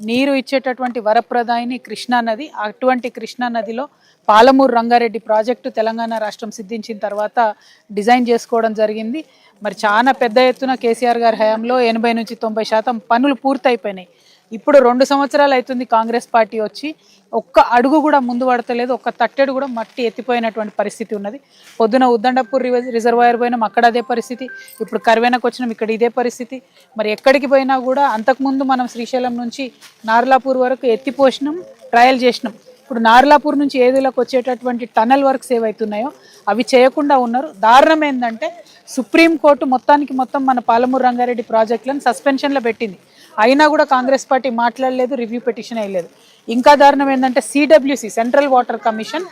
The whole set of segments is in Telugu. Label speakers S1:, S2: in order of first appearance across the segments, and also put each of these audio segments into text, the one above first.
S1: నీరు ఇచ్చేటటువంటి వరప్రదాయిని కృష్ణా నది అటువంటి కృష్ణా నదిలో పాలమూరు రంగారెడ్డి ప్రాజెక్టు తెలంగాణ రాష్ట్రం సిద్ధించిన తర్వాత డిజైన్ చేసుకోవడం జరిగింది. మరి చాలా పెద్ద ఎత్తున కేసీఆర్ గారి హయాంలో ఎనభై నుంచి తొంభై శాతం పనులు పూర్తయిపోయినాయి. ఇప్పుడు రెండు సంవత్సరాలు అవుతుంది కాంగ్రెస్ పార్టీ వచ్చి. ఒక్క అడుగు కూడా ముందు పడతలేదు. ఒక్క తట్టెడు కూడా మట్టి ఎత్తిపోయినటువంటి పరిస్థితి ఉన్నది. పొద్దున ఉద్దండపూర్ రిజర్వాయర్ పోయినాం. అక్కడ అదే పరిస్థితి. ఇప్పుడు కర్వేనకు వచ్చినాం. ఇక్కడ ఇదే పరిస్థితి. మరి ఎక్కడికి పోయినా కూడా అంతకుముందు మనం శ్రీశైలం నుంచి నార్లాపూర్ వరకు ఎత్తిపోసినాం ట్రయల్ చేసినాం. ఇప్పుడు నార్లాపూర్ నుంచి ఏదులకు వచ్చేటటువంటి టనల్ వర్క్స్ ఏవైతున్నాయో అవి చేయకుండా ఉన్నారు. దారుణం ఏంటంటే సుప్రీంకోర్టు మొత్తానికి మొత్తం మన పాలమూరు రంగారెడ్డి ప్రాజెక్టులను సస్పెన్షన్లో పెట్టింది. అయినా కూడా కాంగ్రెస్ పార్టీ మాట్లాడలేదు రివ్యూ పిటిషన్ వేయలేదు. ఇంకా దారుణం ఏంటంటే సిడబ్ల్యూసి సెంట్రల్ వాటర్ కమిషన్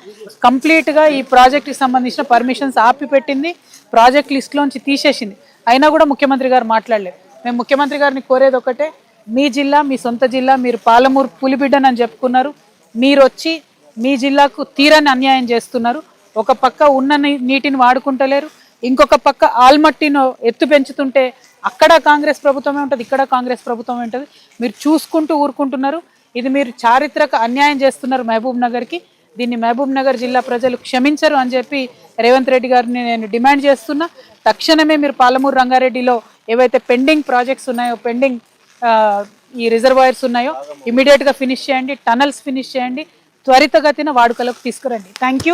S1: కంప్లీట్గా ఈ ప్రాజెక్ట్కి సంబంధించిన పర్మిషన్స్ ఆపి పెట్టింది ప్రాజెక్ట్ లిస్ట్లోంచి తీసేసింది. అయినా కూడా ముఖ్యమంత్రి గారు మాట్లాడలేదు. మేము ముఖ్యమంత్రి గారిని కోరేది ఒకటే మీ జిల్లా మీ సొంత జిల్లా మీరు పాలమూరు పులిబిడ్డనని చెప్పుకున్నారు. మీరు వచ్చి మీ జిల్లాకు తీరని అన్యాయం చేస్తున్నారు. ఒక పక్క ఉన్న నీ- నీటిని వాడుకుంటలేరు. ఇంకొక పక్క ఆల్మట్టిను ఎత్తు పెంచుతుంటే అక్కడ కాంగ్రెస్ ప్రభుత్వమే ఉంటుంది ఇక్కడ కాంగ్రెస్ ప్రభుత్వమే ఉంటుంది. మీరు చూసుకుంటూ ఊరుకుంటున్నారు. ఇది మీరు చారిత్రక అన్యాయం చేస్తున్నారు మహబూబ్ నగర్కి. దీన్ని మహబూబ్ నగర్ జిల్లా ప్రజలు క్షమించరు అని చెప్పి రేవంత్ రెడ్డి గారిని నేను డిమాండ్ చేస్తున్నా. తక్షణమే మీరు పాలమూరు రంగారెడ్డిలో ఏవైతే పెండింగ్ ప్రాజెక్ట్స్ ఉన్నాయో పెండింగ్ ఈ రిజర్వాయర్స్ ఉన్నాయో ఇమీడియట్గా ఫినిష్ చేయండి టనల్స్ ఫినిష్ చేయండి త్వరితగతిన వాడుకలోకి తీసుకురండి. Thank you